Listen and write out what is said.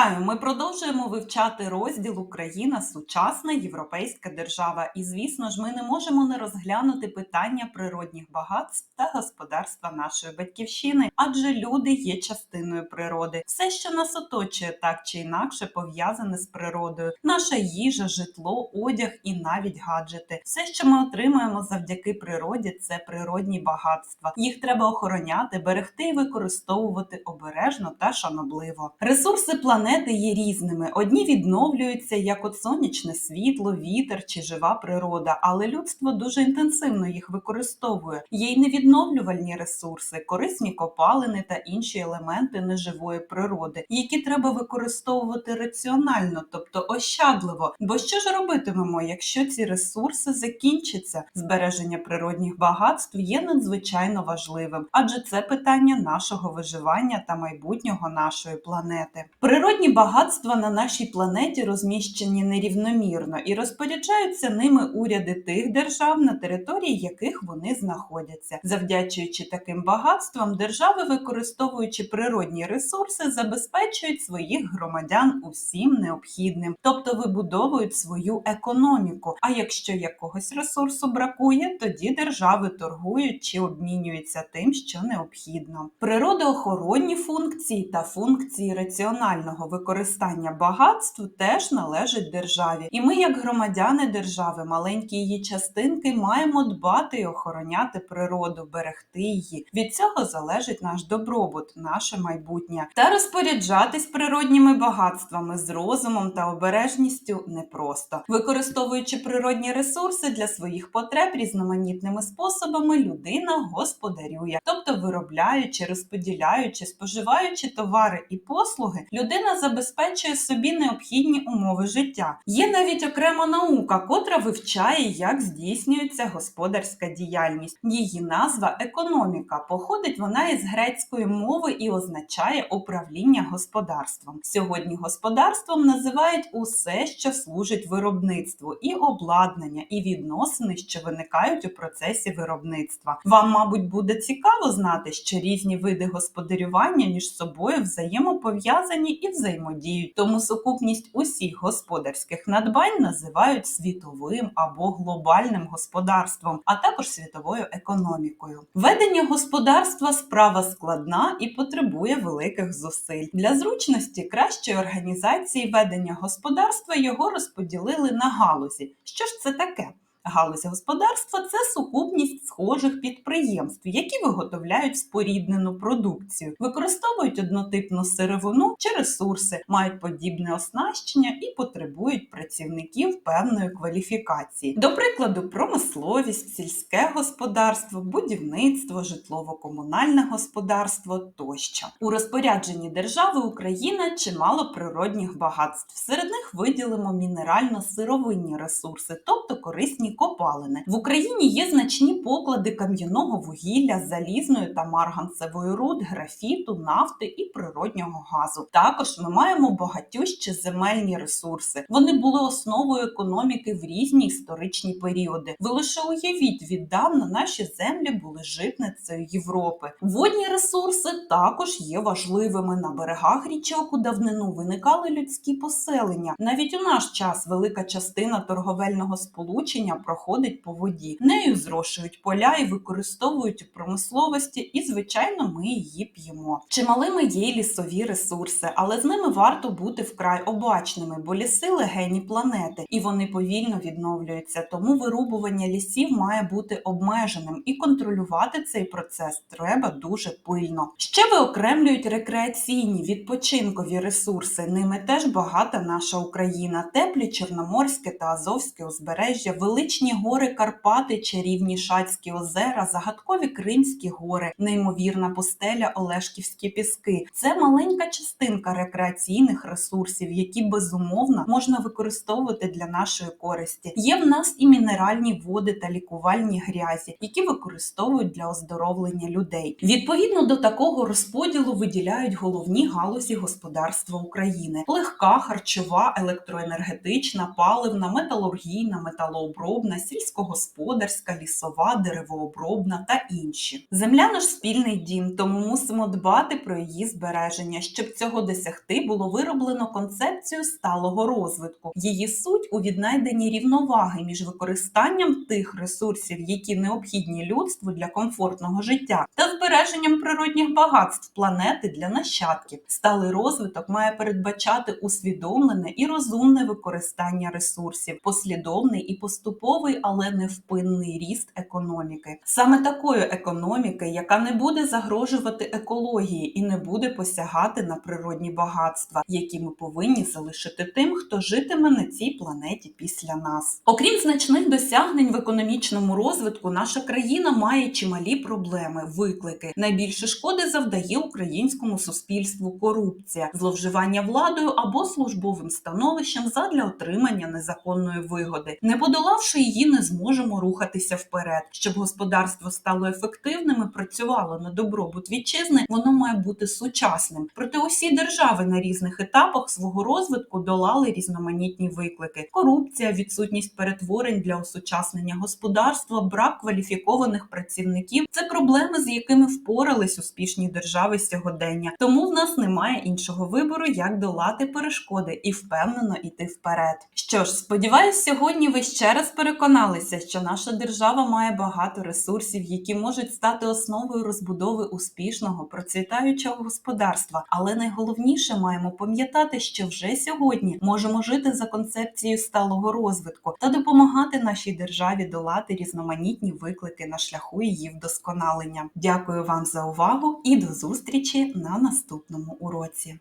Вітаю! Ми продовжуємо вивчати розділ Україна сучасна європейська держава. І звісно ж, ми не можемо не розглянути питання природних багатств та господарства нашої батьківщини, адже люди є частиною природи. Все, що нас оточує, так чи інакше пов'язане з природою. Наша їжа, житло, одяг і навіть гаджети. Все, що ми отримуємо завдяки природі, це природні багатства. Їх треба охороняти, берегти і використовувати обережно та шанобливо. Ресурси планети є різними. Одні відновлюються, як от сонячне світло, вітер чи жива природа, але людство дуже інтенсивно їх використовує. Є й невідновлювальні ресурси, корисні копалини та інші елементи неживої природи, які треба використовувати раціонально, тобто ощадливо. Бо що ж робитимемо, якщо ці ресурси закінчаться? Збереження природних багатств є надзвичайно важливим, адже це питання нашого виживання та майбутнього нашої планети. Природні багатства на нашій планеті розміщені нерівномірно і розпоряджаються ними уряди тих держав, на території яких вони знаходяться. Завдячуючи таким багатствам, держави, використовуючи природні ресурси, забезпечують своїх громадян усім необхідним, тобто вибудовують свою економіку. А якщо якогось ресурсу бракує, тоді держави торгують чи обмінюються тим, що необхідно. Природоохоронні функції та функції раціонального використання багатств теж належать державі, і ми, як громадяни держави, маленькі її частинки, маємо дбати і охороняти природу, берегти її. Від цього залежить наш добробут, наше майбутнє. Та розпоряджатись природніми багатствами з розумом та обережністю непросто. Використовуючи природні ресурси для своїх потреб різноманітними способами, людина господарює, тобто виробляючи, розподіляючи, споживаючи товари і послуги, людина забезпечує собі необхідні умови життя. Є навіть окрема наука, котра вивчає, як здійснюється господарська діяльність. Її назва економіка. Походить вона із грецької мови і означає управління господарством. Сьогодні господарством називають усе, що служить виробництву, і обладнання, і відносини, що виникають у процесі виробництва. Вам, мабуть, буде цікаво знати, що різні види господарювання між собою взаємопов'язані і взаємодіють. Тому сукупність усіх господарських надбань називають світовим або глобальним господарством, а також світовою економікою. Ведення господарства справа складна і потребує великих зусиль. Для зручності кращої організації ведення господарства його розподілили на галузі. Що ж це таке? Галузь господарства це сукупність схожих підприємств, які виготовляють споріднену продукцію, використовують однотипну сировину чи ресурси, мають подібне оснащення і потребують працівників певної кваліфікації. До прикладу, промисловість, сільське господарство, будівництво, житлово-комунальне господарство тощо. У розпорядженні держави Україна чимало природних багатств. Серед них виділимо мінерально-сировинні ресурси, тобто корисні копалини. В Україні є значні поклади кам'яного вугілля, залізної та марганцевої руд, графіту, нафти і природнього газу. Також ми маємо багатющі земельні ресурси. Вони були основою економіки в різні історичні періоди. Ви лише уявіть, віддавна наші землі були житницею Європи. Водні ресурси також є важливими на берегах річок у давнину. Виникали людські поселення. Навіть у наш час велика частина торговельного сполучення проходить по воді. Нею зрошують поля і використовують у промисловості, і звичайно, ми її п'ємо. Чималими є й лісові ресурси, але з ними варто бути вкрай обачними, бо ліси легені планети, і вони повільно відновлюються. Тому вирубування лісів має бути обмеженим, і контролювати цей процес треба дуже пильно. Ще виокремлюють рекреаційні відпочинкові ресурси. Ними теж багата наша Україна, теплі Чорноморське та Азовське узбережжя, величні гори Карпати, чарівні Шацькі озера, загадкові Кримські гори, неймовірна пустеля Олешківські піски. Це маленька частинка рекреаційних ресурсів, які безумовно можна використовувати для нашої користі. Є в нас і мінеральні води та лікувальні грязі, які використовують для оздоровлення людей. Відповідно до такого розподілу виділяють головні галузі господарства України: легка, харчова, електроенергетична, паливна, металургійна, металообробна деревообробна, сільськогосподарська, лісова, деревообробна та інші. Земля наш спільний дім, тому мусимо дбати про її збереження. Щоб цього досягти, було вироблено концепцію сталого розвитку. Її суть у віднайденні рівноваги між використанням тих ресурсів, які необхідні людству для комфортного життя, та збереженням природних багатств планети для нащадків. Сталий розвиток має передбачати усвідомлене і розумне використання ресурсів, послідовний і поступовий, але невпинний ріст економіки. Саме такої економіки, яка не буде загрожувати екології і не буде посягати на природні багатства, які ми повинні залишити тим, хто житиме на цій планеті після нас. Окрім значних досягнень в економічному розвитку, наша країна має чималі проблеми, виклики. Найбільше шкоди завдає українському суспільству корупція, зловживання владою або службовим становищем задля отримання незаконної вигоди. Не подолавши її, не зможемо рухатися вперед. Щоб господарство стало ефективним і працювало на добробут вітчизни, воно має бути сучасним. Проте усі держави на різних етапах свого розвитку долали різноманітні виклики: корупція, відсутність перетворень для осучаснення господарства, брак кваліфікованих працівників це проблеми, з якими впорались успішні держави сьогодення. Тому в нас немає іншого вибору, як долати перешкоди і впевнено йти вперед. Що ж, сподіваюсь, сьогодні ви ще раз переконалися, що наша держава має багато ресурсів, які можуть стати основою розбудови успішного процвітаючого господарства. Але найголовніше маємо пам'ятати, що вже сьогодні можемо жити за концепцією сталого розвитку та допомагати нашій державі долати різноманітні виклики на шляху її вдосконалення. Дякую вам за увагу і до зустрічі на наступному уроці.